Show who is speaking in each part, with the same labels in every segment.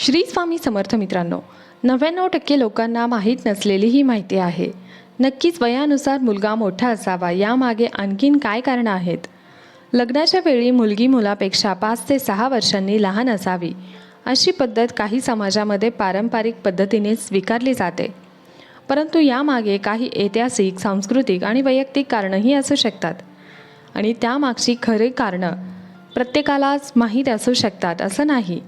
Speaker 1: श्री स्वामी समर्थ मित्रांनो नव्याण्णव टक्के लोकांना माहीत नसलेली ही माहिती आहे. नक्कीच वयानुसार मुलगा मोठा असावा यामागे आणखीन काय कारणं आहेत? लग्नाच्या वेळी मुलगी मुलापेक्षा पाच ते सहा वर्षांनी लहान असावी अशी पद्धत काही समाजामध्ये पारंपरिक पद्धतीने स्वीकारली जाते. परंतु यामागे काही ऐतिहासिक सांस्कृतिक आणि वैयक्तिक कारणंही असू शकतात. आणि त्यामागची खरे कारणं प्रत्येकालाच माहीत असू शकतात असं नाही.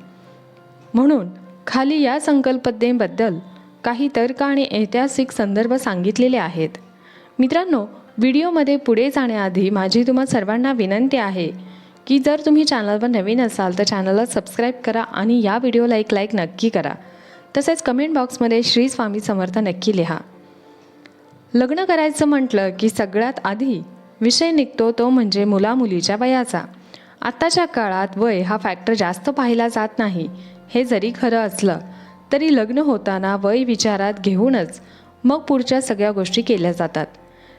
Speaker 1: म्हणून खाली या संकल्पनेबद्दल काही तर्क आणि ऐतिहासिक संदर्भ सांगितलेले आहेत. मित्रांनो व्हिडिओमध्ये पुढे जाण्याआधी माझी तुम्हा सर्वांना विनंती आहे की जर तुम्ही चॅनलवर नवीन असाल तर चॅनलला सबस्क्राईब करा आणि या व्हिडिओला एक लाईक नक्की करा. तसेच कमेंट बॉक्समध्ये श्री स्वामी समर्थ नक्की लिहा. लग्न करायचं म्हटलं की सगळ्यात आधी विषय निघतो तो म्हणजे मुलामुलीच्या वयाचा. आत्ताच्या काळात वय हा फॅक्टर जास्त पाहिला जात नाही. हे जरी खरं असलं तरी लग्न होताना वय विचारात घेऊनच मग पुढच्या सगळ्या गोष्टी केल्या जातात.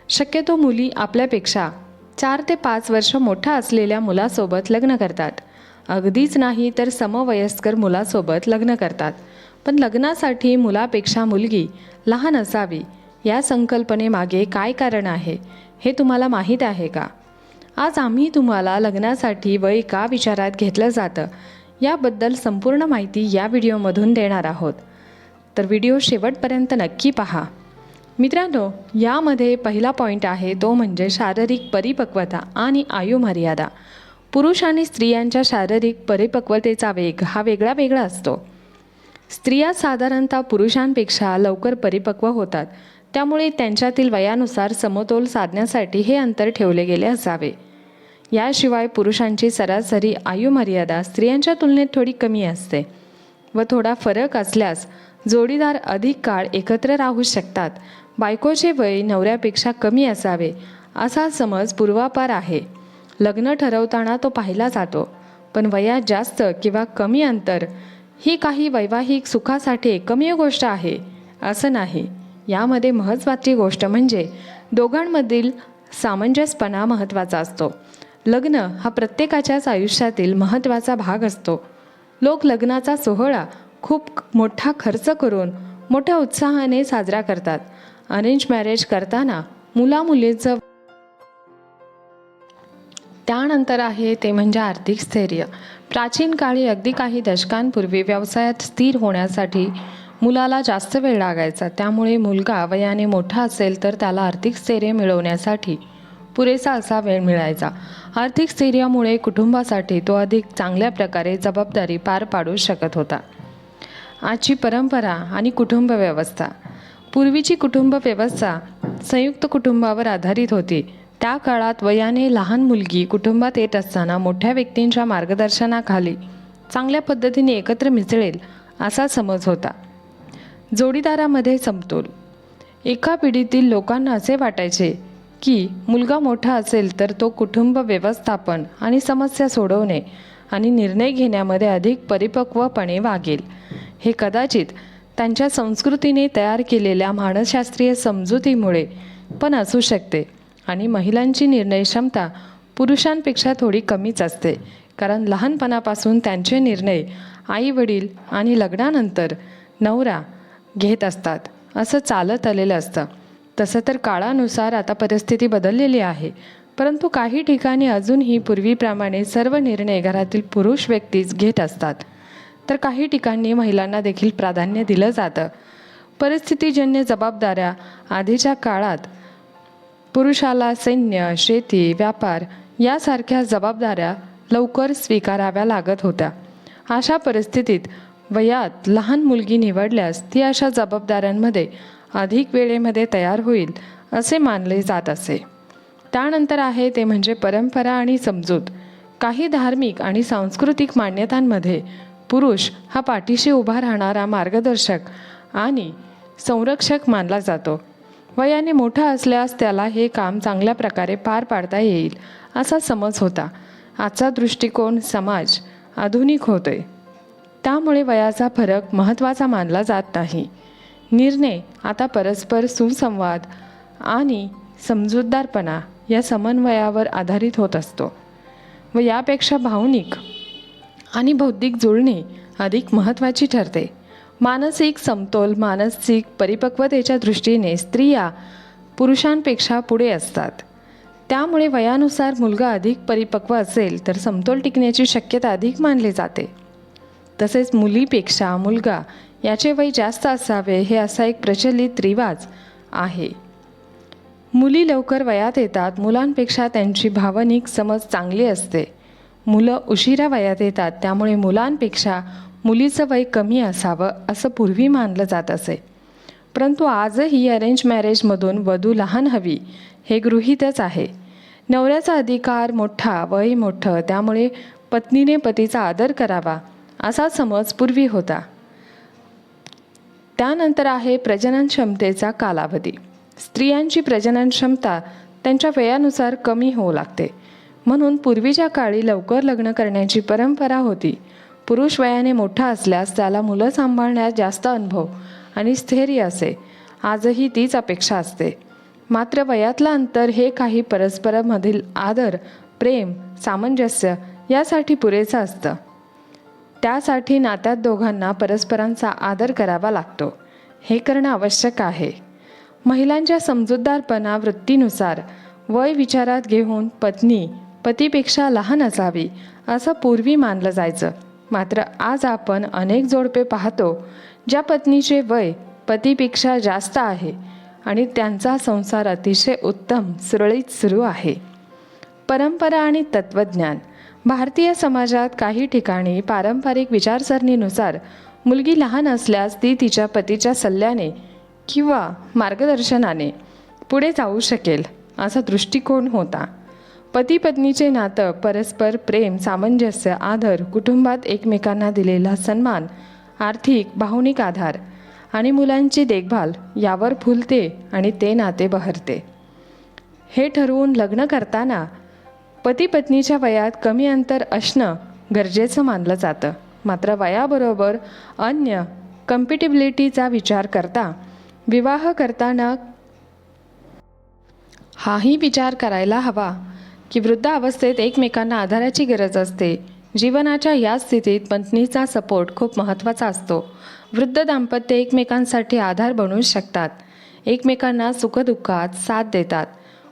Speaker 1: शक्यतो मुली आपल्यापेक्षा चार ते पाच वर्ष मोठ्या असलेल्या मुलासोबत लग्न करतात. अगदीच नाही तर समवयस्कर मुलासोबत लग्न करतात. पण लग्नासाठी मुलापेक्षा मुलगी लहान असावी या संकल्पनेमागे काय कारण आहे हे तुम्हाला माहीत आहे का? आज आम्ही तुम्हाला लग्नासाठी वय का विचारात घेतलं जातं याबद्दल संपूर्ण माहिती या व्हिडिओमधून देणार आहोत. तर व्हिडिओ शेवटपर्यंत नक्की पहा. मित्रांनो यामध्ये पहिला पॉईंट आहे तो म्हणजे शारीरिक परिपक्वता आणि आयुमर्यादा. पुरुष आणि स्त्रियांच्या शारीरिक परिपक्वतेचा वेग हा वेगळा वेगळा असतो. स्त्रिया साधारणतः पुरुषांपेक्षा लवकर परिपक्व होतात. त्यामुळे त्यांच्यातील वयानुसार समतोल साधण्यासाठी हे अंतर ठेवले गेले असावे. याशिवाय पुरुषांची सरासरी आयुमर्यादा स्त्रियांच्या तुलनेत थोडी कमी असते व थोडा फरक असल्यास जोडीदार अधिक काळ एकत्र राहू शकतात. बायकोचे वय नवऱ्यापेक्षा कमी असावे असा समज पूर्वापार आहे. लग्न ठरवताना तो पाहिला जातो पण वयात जास्त किंवा कमी अंतर ही काही वैवाहिक सुखासाठी एकमेव गोष्ट आहे असं नाही. यामध्ये महत्त्वाची गोष्ट म्हणजे दोघांमधील सामंजस्यपणा महत्त्वाचा असतो. लग्न हा प्रत्येकाच्याच आयुष्यातील महत्त्वाचा भाग असतो. लोक लग्नाचा सोहळा खूप मोठा खर्च करून मोठ्या उत्साहाने साजरा करतात. अरेंज मॅरेज करताना मुलामुलीचं त्यानंतर आहे ते म्हणजे आर्थिक स्थैर्य. प्राचीन काळी अगदी काही दशकांपूर्वी व्यवसायात स्थिर होण्यासाठी मुलाला जास्त वेळ लागायचा. त्यामुळे मुलगा वयाने मोठा असेल तर त्याला आर्थिक स्थैर्य मिळवण्यासाठी पुरेसा असा वेळ मिळायचा. आर्थिक स्थैर्यामुळे कुटुंबासाठी तो अधिक चांगल्या प्रकारे जबाबदारी पार पाडू शकत होता. आजची परंपरा आणि कुटुंब व्यवस्था. पूर्वीची कुटुंब व्यवस्था संयुक्त कुटुंबावर आधारित होती. त्या काळात वयाने लहान मुलगी कुटुंबात येत असताना मोठ्या व्यक्तींच्या मार्गदर्शनाखाली चांगल्या पद्धतीने एकत्र मिसळेल असा समज होता. जोडीदारामध्ये समतोल. एका पिढीतील लोकांना असे वाटायचे की मुलगा मोठा असेल तर तो कुटुंब व्यवस्थापन आणि समस्या सोडवणे आणि निर्णय घेण्यामध्ये अधिक परिपक्वपणे वागेल. हे कदाचित त्यांच्या संस्कृतीने तयार केलेल्या मानसशास्त्रीय समजुतीमुळे पण असू शकते आणि महिलांची निर्णय क्षमता पुरुषांपेक्षा थोडी कमीच असते. कारण लहानपणापासून त्यांचे निर्णय आई वडील आणि लग्नानंतर नवरा घेत असतात. असं चालत आलेलं असतं. तसं तर काळानुसार आता परिस्थिती बदललेली आहे. परंतु काही ठिकाणी अजूनही पूर्वीप्रमाणे सर्व निर्णय घरातील पुरुष व्यक्तीच घेत असतात. तर काही ठिकाणी महिलांना देखील प्राधान्य दिलं जातं. परिस्थितीजन्य जबाबदाऱ्या आधीच्या काळात पुरुषाला सैन्य शेती व्यापार यासारख्या जबाबदाऱ्या लवकर स्वीकाराव्या लागत होत्या. अशा परिस्थितीत वयात लहान मुलगी निवडल्यास ती अशा जबाबदाऱ्यांमध्ये अधिक वेळेमध्ये तयार होईल असे मानले जात असे. त्यानंतर आहे ते म्हणजे परंपरा आणि समजूत. काही धार्मिक आणि सांस्कृतिक मान्यतांमध्ये पुरुष हा पाठीशी उभा राहणारा मार्गदर्शक आणि संरक्षक मानला जातो. वयाने मोठा असल्यास त्याला हे काम चांगल्या प्रकारे पार पाडता येईल असा समज होता. आजचा दृष्टिकोन समाज आधुनिक होतोय. त्यामुळे वयाचा फरक महत्त्वाचा मानला जात नाही. निर्णय आता परस्पर सुसंवाद आणि समजूतदारपणा या समन्वयावर आधारित होत असतो व यापेक्षा भावनिक आणि बौद्धिक जुळणे अधिक महत्त्वाची ठरते. मानसिक समतोल मानसिक परिपक्वतेच्या दृष्टीने स्त्रिया पुरुषांपेक्षा पुढे असतात. त्यामुळे वयानुसार मुलगा अधिक परिपक्व असेल तर समतोल टिकण्याची शक्यता अधिक मानली जाते. तसेच मुलीपेक्षा मुलगा याचे वय जास्त असावे हे असा एक प्रचलित रिवाज आहे. मुली लवकर वयात येतात मुलांपेक्षा त्यांची भावनिक समज चांगली असते. मुलं उशिरा वयात येतात त्यामुळे मुलांपेक्षा मुलीचं वय कमी असावं असं पूर्वी मानलं जात असे. परंतु आजही अरेंज मॅरेजमधून वधू लहान हवी हे गृहीतच आहे. नवऱ्याचा अधिकार मोठा वय मोठं त्यामुळे पत्नीने पतीचा आदर करावा असा समज पूर्वी होता. त्यानंतर आहे प्रजनन क्षमतेचा कालावधी. स्त्रियांची प्रजनन क्षमता त्यांच्या वयानुसार कमी होऊ लागते. म्हणून पूर्वीच्या काळी लवकर लग्न करण्याची परंपरा होती. पुरुष वयाने मोठा असल्यास त्याला मुलं सांभाळण्यात जास्त अनुभव आणि स्थैर्य असे. आजही तीच अपेक्षा असते. मात्र वयातलं अंतर हे काही परस्परामधील आदर प्रेम सामंजस्य यासाठी पुरेसं असतं. त्यासाठी नात्यात दोघांना परस्परांचा आदर करावा लागतो. हे करणं आवश्यक आहे. महिलांच्या समजूतदारपणा वृत्तीनुसार वय विचारात घेऊन पत्नी पतीपेक्षा लहान असावी असं पूर्वी मानलं जायचं. मात्र आज आपण अनेक जोडपे पाहतो ज्या पत्नीचे वय पतीपेक्षा जास्त आहे आणि त्यांचा संसार अतिशय उत्तम सुरळीत सुरू आहे. परंपरा आणि तत्त्वज्ञान भारतीय समाजात काही ठिकाणी पारंपरिक विचारसरणीनुसार मुलगी लहान असल्यास ती तिच्या पतीच्या सल्ल्याने किंवा मार्गदर्शनाने पुढे जाऊ शकेल असा दृष्टिकोन होता. पती पत्नीचे नातं परस्पर प्रेम सामंजस्य आदर कुटुंबात एकमेकांना दिलेला सन्मान आर्थिक भावनिक आधार आणि मुलांची देखभाल यावर फुलते आणि ते नाते बहरते. हे ठरवून लग्न करताना पती पत्नीच्या वयात कमी अंतर असणं गरजेचं मानलं जातं. मात्र वयाबरोबर अन्य कम्पिटेबिलिटीचा विचार करता विवाह करताना हाही विचार करायला हवा की वृद्ध अवस्थेत एकमेकांना आधाराची गरज असते. जीवनाच्या या स्थितीत पत्नीचा सपोर्ट खूप महत्त्वाचा असतो. वृद्ध दाम्पत्य एकमेकांसाठी आधार बनू शकतात. एकमेकांना सुखदुःखात साथ देतात.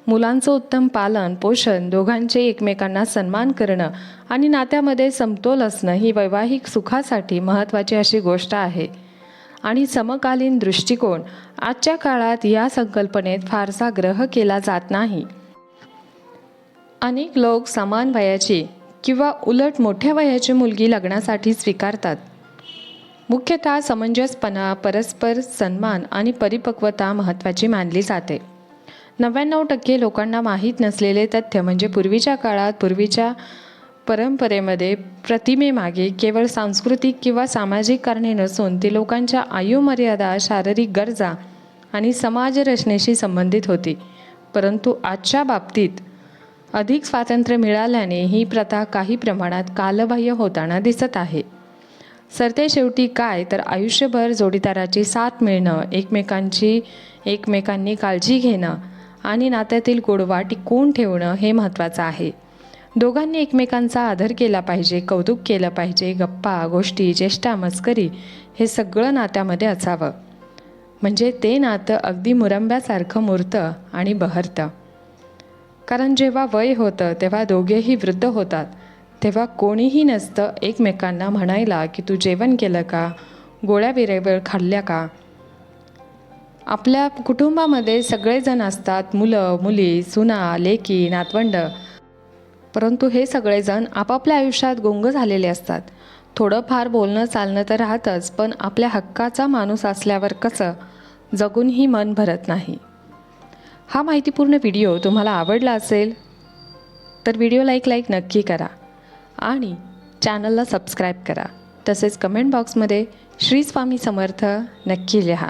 Speaker 1: मुलांचं उत्तम पालन पोषण दोघांचे एकमेकांना सन्मान करणं आणि नात्यामध्ये समतोल असणं ही वैवाहिक सुखासाठी महत्त्वाची अशी गोष्ट आहे. आणि समकालीन दृष्टिकोन आजच्या काळात या संकल्पनेत फारसा ग्रह केला जात नाही. अनेक लोक समान वयाची किंवा उलट मोठ्या वयाची मुलगी लग्नासाठी स्वीकारतात. मुख्यतः समंजसपणा परस्पर सन्मान आणि परिपक्वता महत्त्वाची मानली जाते. नव्याण्णव टक्के लोकांना माहीत नसलेले तथ्य म्हणजे पूर्वीच्या काळात पूर्वीच्या परंपरेमध्ये प्रतिमेमागे केवळ सांस्कृतिक किंवा सामाजिक कारणे नसून ती लोकांच्या आयुमर्यादा शारीरिक गरजा आणि समाजरचनेशी संबंधित होती. परंतु आजच्या बाबतीत अधिक स्वातंत्र्य मिळाल्याने ही प्रथा काही प्रमाणात कालबाह्य होताना दिसत आहे. सरते शेवटी काय? तर आयुष्यभर जोडीदाराची साथ मिळणं एकमेकांची एकमेकांनी काळजी घेणं आणि नात्यातील गोडवा टिकवून ठेवणं हे महत्त्वाचं आहे. दोघांनी एकमेकांचा आदर केला पाहिजे कौतुक केलं पाहिजे गप्पा गोष्टी चेष्टा मस्करी हे सगळं नात्यामध्ये असावं. म्हणजे ते नातं अगदी मुरंब्यासारखं मुरतं आणि बहरतं. कारण जेव्हा वय होतं तेव्हा दोघेही वृद्ध होतात. तेव्हा कोणीही नसतं एकमेकांना म्हणायला की तू जेवण केलं का? गोळ्या वेळेवर खाल्ल्या का? आपल्या कुटुंबामध्ये सगळेजण असतात मुलं मुली सुना लेकी नातवंड. परंतु हे सगळेजण आपापल्या आयुष्यात गुंग झालेले असतात. थोडंफार बोलणं चालणं तर राहतंच पण आपल्या हक्काचा माणूस असल्यावर कसं? जगूनही मन भरत नाही. हा माहितीपूर्ण व्हिडिओ तुम्हाला आवडला असेल तर व्हिडिओला एक लाईक नक्की करा आणि चॅनलला सबस्क्राईब करा. तसेच कमेंट बॉक्समध्ये श्री स्वामी समर्थ नक्की लिहा.